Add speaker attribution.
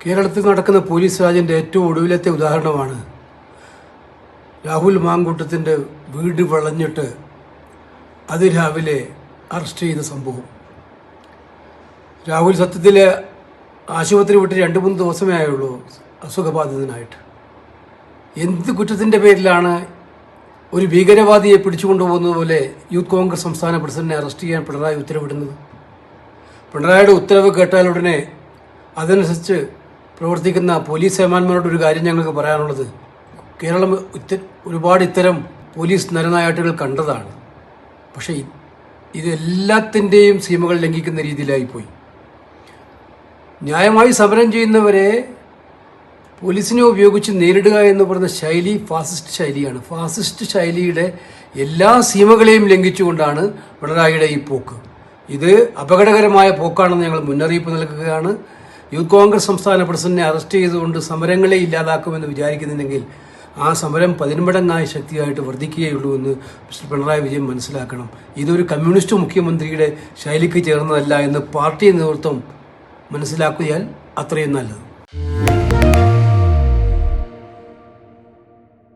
Speaker 1: കേരളത്തിൽ നടക്കുന്ന പോലീസ് രാജിന്റെ ഏറ്റവും ഒടുവിലത്തെ ഉദാഹരണമാണ്. രാഹുൽ മാങ്കൂട്ടത്തിന്റെ വീട് വളഞ്ഞിട്ട് അതിരാവിലെ അറസ്റ്റ് ചെയ്ത സംഭവം. രാഹുൽ സത്യത്തിൽ ആശുപത്രി വിട്ട് രണ്ട് മൂന്ന് ദിവസമേ ആയുള്ളൂ അസുഖബാധിതനായിട്ട്. എന്ത് കുറ്റത്തിന്റെ പേരിലാണ് ഒരു ഭീകരവാദിയെ പിടിച്ചുകൊണ്ടുപോകുന്നത് പോലെ യൂത്ത് കോൺഗ്രസ് സംസ്ഥാന പ്രസിഡന്റിനെ അറസ്റ്റ് ചെയ്യാൻ പിണറായി ഉത്തരവിടുന്നത്? പിണറായിയുടെ ഉത്തരവ് കേട്ടാലുടനെ അതനുസരിച്ച് പ്രവർത്തിക്കുന്ന പോലീസ് സേവാന്മാരോട് ഒരു കാര്യം ഞങ്ങൾക്ക് പറയാനുള്ളത്. കേരളം ഒരുപാട് ഇത്തരം പോലീസ് നരനായാട്ടുകൾ കണ്ടതാണ്. പക്ഷേ ഇതെല്ലാത്തിന്റെയും സീമകൾ ലംഘിക്കുന്ന രീതിയിലായിപ്പോയി. ന്യായമായി സമരം ചെയ്യുന്നവരെ പോലീസിനെ ഉപയോഗിച്ച് നേരിടുക എന്ന് പറയുന്ന ശൈലി ഫാസിസ്റ്റ് ശൈലിയാണ്. ഫാസിസ്റ്റ് ശൈലിയുടെ എല്ലാ സീമകളെയും ലംഘിച്ചുകൊണ്ടാണ് പിണറായിയുടെ ഈ പോക്ക്. ഇത് അപകടകരമായ പോക്കാണെന്ന് ഞങ്ങൾ മുന്നറിയിപ്പ് നൽകുകയാണ്. യൂത്ത് കോൺഗ്രസ് സംസ്ഥാന പ്രസിഡന്റിനെ അറസ്റ്റ് ചെയ്തുകൊണ്ട് സമരങ്ങളെ ഇല്ലാതാക്കുമെന്ന് വിചാരിക്കുന്നുണ്ടെങ്കിൽ ആ സമരം പതിന്മടങ്ങായ ശക്തിയായിട്ട് വർദ്ധിക്കുകയുള്ളൂ എന്ന് മിസ്റ്റർ പിണറായി വിജയൻ മനസ്സിലാക്കണം. ഇതൊരു കമ്മ്യൂണിസ്റ്റ് മുഖ്യമന്ത്രിയുടെ ശൈലിക്ക് ചേർന്നതല്ല എന്ന് പാർട്ടി നേതൃത്വം മനസ്സിലാക്കിയാൽ അത്രയും നല്ലത്.